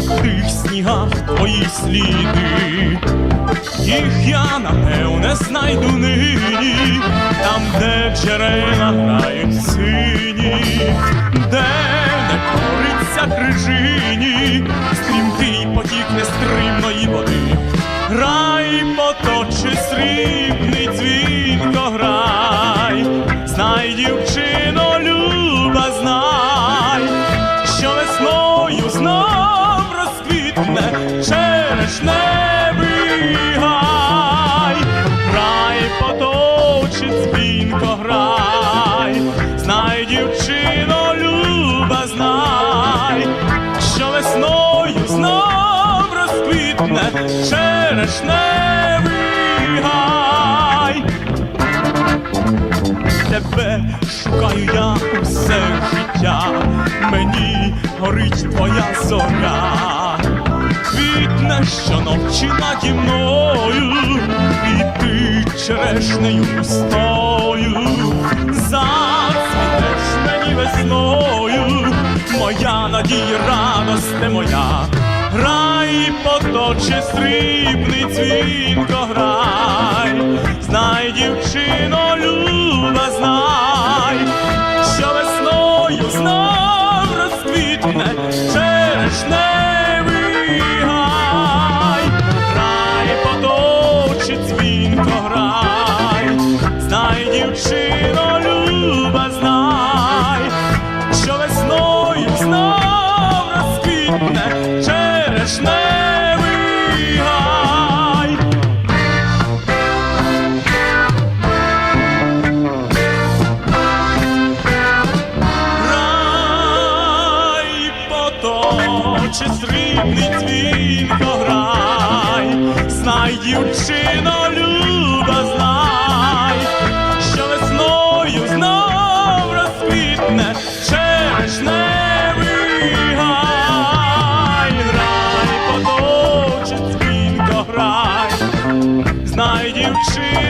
стежках твої сліди, їх я напевне знайду нині, там, де джерела грають черешневий гай. Тебе шукаю я усе життя, мені горить твоя зоря, квітне щоночі наді мною, і ти черешнею пустою, зацвітеш мені весною, моя надія, радосте моя, грай поточе срібний дзвінко грай, знай, дівчино, люба, знай, що весною знов розквітне черешневий гай, грай поточе дзвінко грай, знай, дівчино, люба, знай, що весною знов розквітне наче срібний дзвінко грай, знай, дівчино, люба, знай, що весною знов розквітне черешневий гай, грай, поточить дзвінко грай, знай, дівчино.